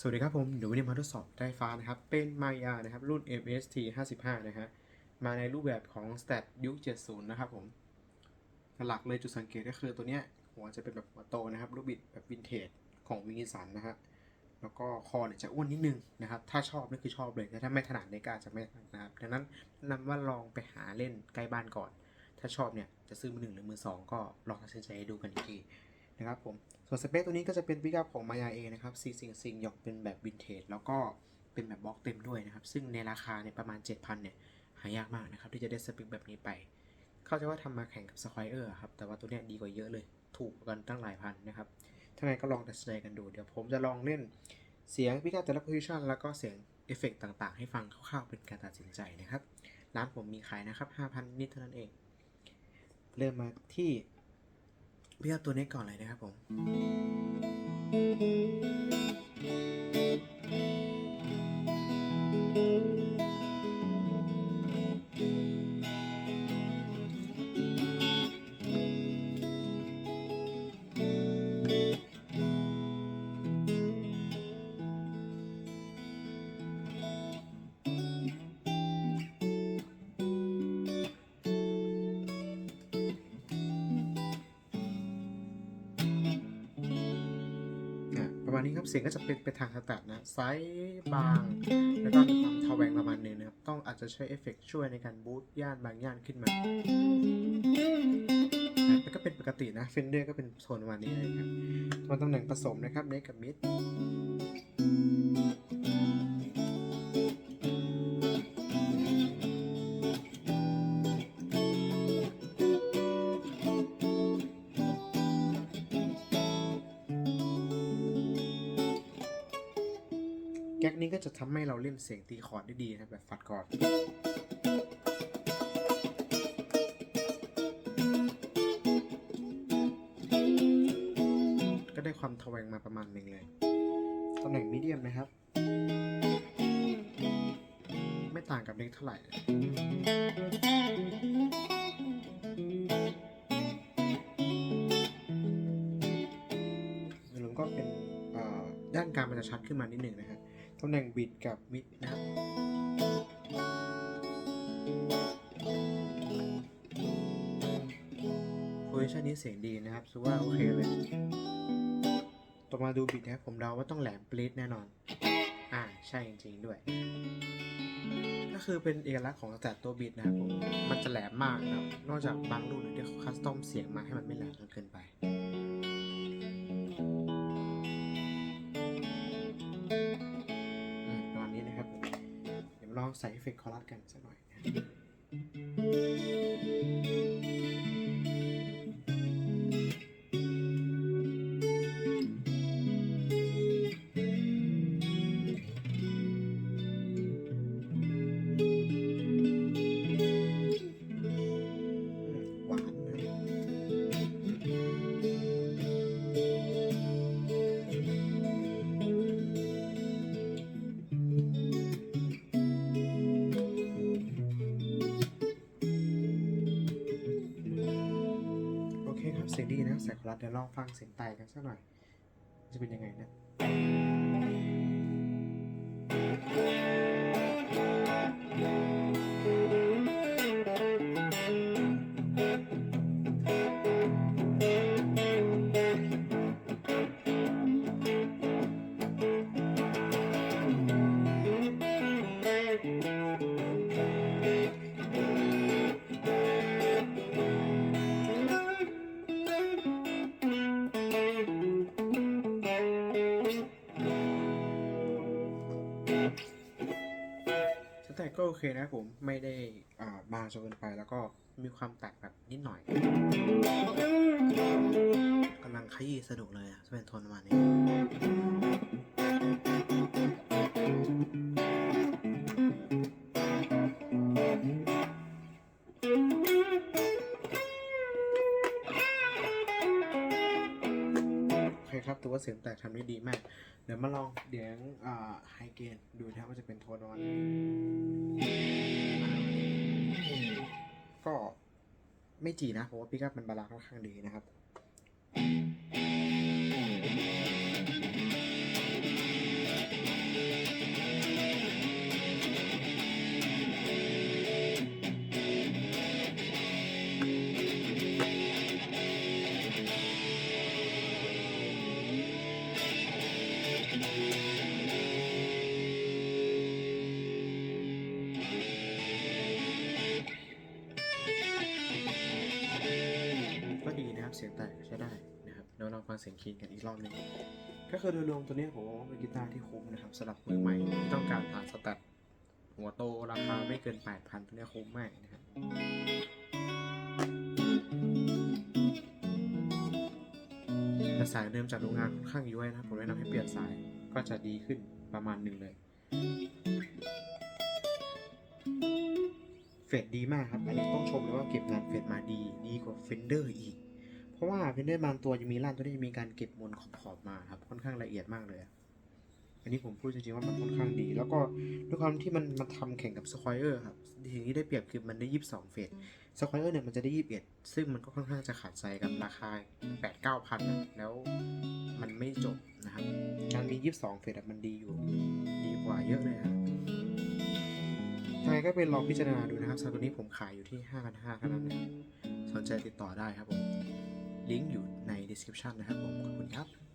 สวัสดีครับผมเดี๋ยววันนี้มาทดสอบไฟฟ้านะครับ เป็นมายานะครับ รุ่น MST 55นะฮะ มาในรูปแบบของ Stat ยุค 70 นะครับผมหลักเลยจุดสังเกตก็คือตัวเนี้ย หัวจะเป็นแบบหัวโตนะครับรูปบิดแบบวินเทจของวิงสันนะฮะ แล้วก็คอเนี่ยจะอ้วนนิดนึงนะครับ ถ้าชอบนี่คือชอบเลยแต่ถ้าไม่ถนัดในการจะไม่ถนัดนะครับ ดังนั้นนะนำว่าลองไปหาเล่นใกล้บ้านก่อน ถ้าชอบเนี่ยจะซื้อมือหนึ่งหรือมือสองก็ลองตัดสินใจดูกันอีกที นะครับผม ส่วนสเปคตัวนี้ก็จะเป็นปิกอัพของ Maya A นะครับซีซิงซิงหยกเป็นแบบวินเทจแล้วก็เป็นแบบบล็อกเต็มด้วยนะครับ ซึ่งในราคาเนี่ยประมาณ 7,000 เนี่ย หายากมากนะครับ ที่จะได้สเปคแบบนี้ไป เข้าใจว่าทำมาแข่งกับ Squire ครับ แต่ว่าตัวเนี้ยดีกว่าเยอะเลย ถูกกันตั้งหลายพันนะครับถ้าไงก็ลองตัดสินใจกันดู เดี๋ยวผมจะลองเล่นเสียงปิกอัพแต่ละโพซิชันแล้วก็เสียงเอฟเฟกต์ต่างๆ ให้ฟังคร่าวๆเป็นการตัดสินใจนะครับ ร้านผมมีขายนะครับ 5,000 นิดเท่านั้นเอง เริ่มมาที่ พี่เอาตัวนี้ก่อนเลยนะครับผม มาณนี้ครับเสียงก็จะเป็นไปทางสแตนะไซส์บาง แล้วก็มีความทาแวงประมาณนึงนะครับ ต้องอาจจะใช้เอฟเฟกต์ช่วยในการบูสต์ย่านบางย่านขึ้นมาแล้วก็เป็นปกตินะเฟนเดอร์ก็เป็นโซนประมาณนี้นะครับมันตำแหน่งผสมนะครับเนกับมิด แก๊กนี้ก็จะทำให้เราเล่นเสียงตีคอร์ดได้ดีนะแบบฟัดคอร์ดก็ได้ความทแวงมาประมาณหนึ่งเลยตำแหน่งมีเดียมนะครับ ไม่ต่างกับเล็กเท่าไหร่หรือก็เป็นด้านกลางมันจะชัดขึ้นมานิดหนึ่งนะฮะ ตำแหน่งบิดกับมิดนะครับโพซิชันนี้เสียงดีนะครับถือว่าโอเคเลย ต่อมาดูบิดนะครับผมเดาว่าต้องแหลมปรี๊ดแน่นอน อ่าใช่จริงๆด้วย ก็คือเป็นเอกลักษณ์ของแต่ตัวบิดนะครับผมมันจะแหลมมากนะครับ นอกจากบางรุ่นที่เขาคัสตอมเสียงมาให้มันไม่แหลมจนเกินไป เราลองใส่เอฟเฟกต์คอรัสกันสักหน่อย คครับเสียงดีนะส่คอรัสเดี๋ยวลองฟังเสียงไตกันสักหน่อย จะเป็นยังไงนะ สแต็กก็โอเคนะผมไม่ได้อ่าบางจนเกินไปแล้วก็มีความแตกแบบนิดหน่อยกำลังขยี้สนุกเลยอะจะเป็นโทนประมาณนี้ คครับถือว่าเสียงแตกทำได้ดีมาก เดี๋ยวมาลองเดี๋ยวอ่าไฮเกนดูนะครับว่าจะเป็นโทนประมาณไหนก็ไม่จีนะเพราะว่าปิกอัพมันบาลานซ์ค่อนข้างดีนะครับ แต่ใช้ได้นะครับเดี๋ยวเราฟังเสียงคีย์กันอีกรอบหนึงก็คือโดยรวมตัวนี้ผมว่าเป็นกีตาร์ที่คุ้มนะครับสำหรับมือใหม่ที่ต้องการฐานสแตทหัวโตราคาไม่เกิน 8,000ตัวนี้คุ้มมากนะครับแต่สายเดิมจากโรงงานค่อนข้างย้วยนะผมแนะนำให้เปลี่ยนสายก็จะดีขึ้นประมาณหนึ่งเลยเฟดดีมากครับ อันนี้ต้องชมเลยว่าเก็บงานเฟดมาดี ดีกว่าเฟนเดอร์อีก เพราะว่าเฟนเดอร์บางตัวจะมีล่านตัวนี้จะมีการเก็บมนขอบๆมาครับค่อนข้างละเอียดมากเลย อันนี้ผมพูดจริงๆว่ามันค่อนข้างดี แล้วก็ด้วยความที่มันมาทำแข่งกับสควอเออร์ครับสิ่งที่ได้เปรียบคือมันได้ยี่สิบสองเฟดสควอเออร์เนี่ยมันจะได้ยี่สิบเอ็ดซึ่งมันก็ค่อนข้างจะขาดใจกับราคาแปดเก้าพันแล้วมันไม่จบนะครับการมียี่สิบสองเฟดมันดีอยู่ ดีกว่าเยอะเลยครับยังไงก็เป็นลองพิจารณาดูนะครับสำหรับตัวนี้ผมขายอยู่ที่5,500เท่านั้นนะครับสนใจติดต่อได้ครับผม ลิงก์อยู่ใน description นะครับผมขอบคุณครับ